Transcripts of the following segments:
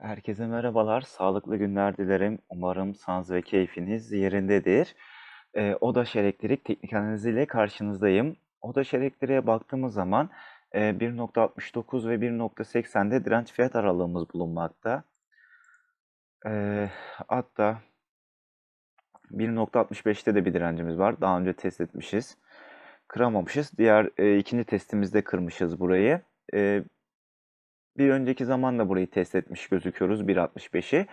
Herkese merhabalar, sağlıklı günler dilerim. Umarım sağlığınız ve keyfiniz yerindedir. Eee, Odaş Elektrik teknik analiziyle karşınızdayım. Odaş Elektrik'e baktığımız zaman eee, 1.69 ve 1.80'de direnç fiyat aralığımız bulunmakta. Eee, hatta 1.65'te de bir direncimiz var. Daha önce test etmişiz. Kıramamışız. Diğer e, ikinci testimizde kırmışız burayı. E, bir önceki zaman da burayı test etmiş gözüküyoruz 1.65'i.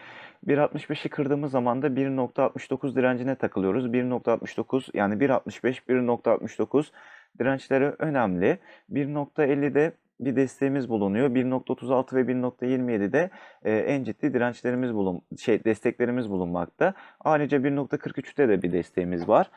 1.65'i kırdığımız zaman da 1.69 direncine takılıyoruz. 1.69 yani 1.65, 1.69 dirençleri önemli. 1.50'de bir desteğimiz bulunuyor. 1.36 ve 1.27'de e, en ciddi dirençlerimiz bulun şey desteklerimiz bulunmakta. Ayrıca 1.43'te de bir desteğimiz var.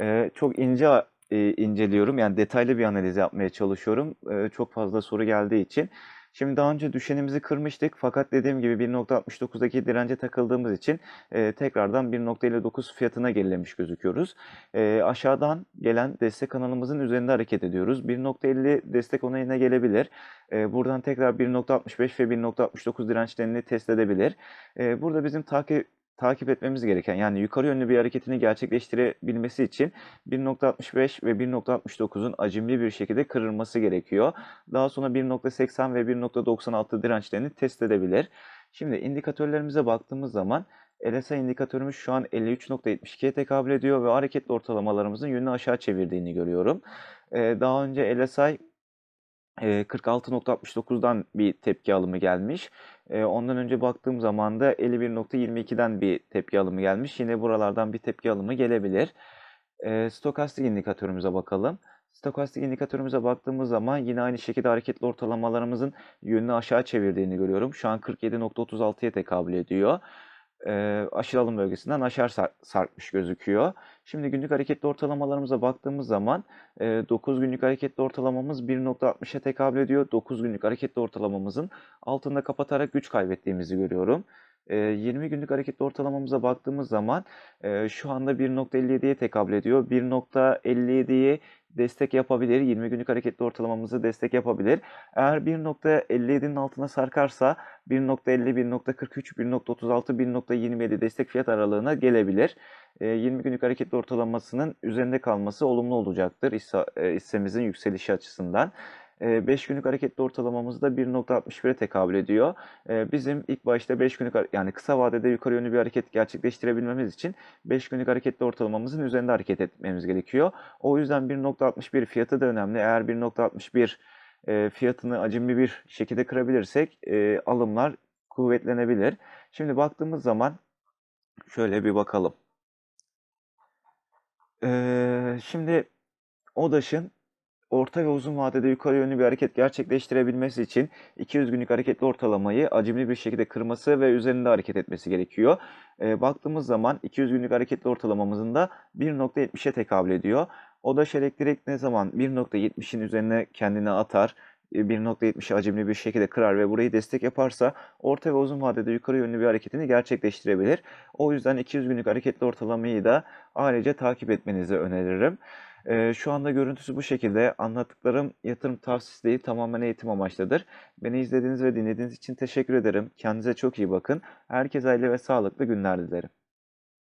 E, çok ince e, inceliyorum. Yani detaylı bir analiz yapmaya çalışıyorum. Çok fazla soru geldiği için. Şimdi daha önce düşenimizi kırmıştık fakat dediğim gibi 1.69'daki dirence takıldığımız için e, tekrardan 1.59 fiyatına gerilemiş gözüküyoruz. E, aşağıdan gelen destek kanalımızın üzerinde hareket ediyoruz. 1.50 destek onayına gelebilir. E, buradan tekrar 1.65 ve 1.69 dirençlerini test edebilir. E, burada bizim takip takip etmemiz gereken yani yukarı yönlü bir hareketini gerçekleştirebilmesi için 1.65 ve 1.69'un acimli bir şekilde kırılması gerekiyor. Daha sonra 1.80 ve 1.96 dirençlerini test edebilir. Şimdi indikatörlerimize baktığımız zaman LSI indikatörümüz şu an 53.72'ye tekabül ediyor ve hareketli ortalamalarımızın yönünü aşağı çevirdiğini görüyorum. Ee, daha önce LSI 46.69'dan bir tepki alımı gelmiş. Ondan önce baktığım zaman da 51.22'den bir tepki alımı gelmiş. Yine buralardan bir tepki alımı gelebilir. Stokastik indikatörümüze bakalım. Stokastik indikatörümüze baktığımız zaman yine aynı şekilde hareketli ortalamalarımızın yönünü aşağı çevirdiğini görüyorum. Şu an 47.36'ya tekabül ediyor e, aşırı bölgesinden aşağı sar, sarkmış gözüküyor. Şimdi günlük hareketli ortalamalarımıza baktığımız zaman e, 9 günlük hareketli ortalamamız 1.60'a tekabül ediyor. 9 günlük hareketli ortalamamızın altında kapatarak güç kaybettiğimizi görüyorum. 20 günlük hareketli ortalamamıza baktığımız zaman şu anda 1.57'ye tekabül ediyor. 1.57'yi destek yapabilir. 20 günlük hareketli ortalamamızı destek yapabilir. Eğer 1.57'nin altına sarkarsa 1.50, 1.43, 1.36, 1.27 destek fiyat aralığına gelebilir. 20 günlük hareketli ortalamasının üzerinde kalması olumlu olacaktır hissemizin yükselişi açısından. 5 günlük hareketli ortalamamız da 1.61'e tekabül ediyor. Bizim ilk başta 5 günlük yani kısa vadede yukarı yönlü bir hareket gerçekleştirebilmemiz için 5 günlük hareketli ortalamamızın üzerinde hareket etmemiz gerekiyor. O yüzden 1.61 fiyatı da önemli. Eğer 1.61 fiyatını acımlı bir şekilde kırabilirsek alımlar kuvvetlenebilir. Şimdi baktığımız zaman şöyle bir bakalım. Şimdi ODAŞ'ın orta ve uzun vadede yukarı yönlü bir hareket gerçekleştirebilmesi için 200 günlük hareketli ortalamayı acimli bir şekilde kırması ve üzerinde hareket etmesi gerekiyor. E, baktığımız zaman 200 günlük hareketli ortalamamızın da 1.70'e tekabül ediyor. O da elektrik ne zaman 1.70'in üzerine kendini atar, 1.70'i acimli bir şekilde kırar ve burayı destek yaparsa orta ve uzun vadede yukarı yönlü bir hareketini gerçekleştirebilir. O yüzden 200 günlük hareketli ortalamayı da ayrıca takip etmenizi öneririm. Ee, şu anda görüntüsü bu şekilde. Anlattıklarım yatırım tavsiyesi değil, tamamen eğitim amaçlıdır. Beni izlediğiniz ve dinlediğiniz için teşekkür ederim. Kendinize çok iyi bakın. Herkese hayırlı ve sağlıklı günler dilerim.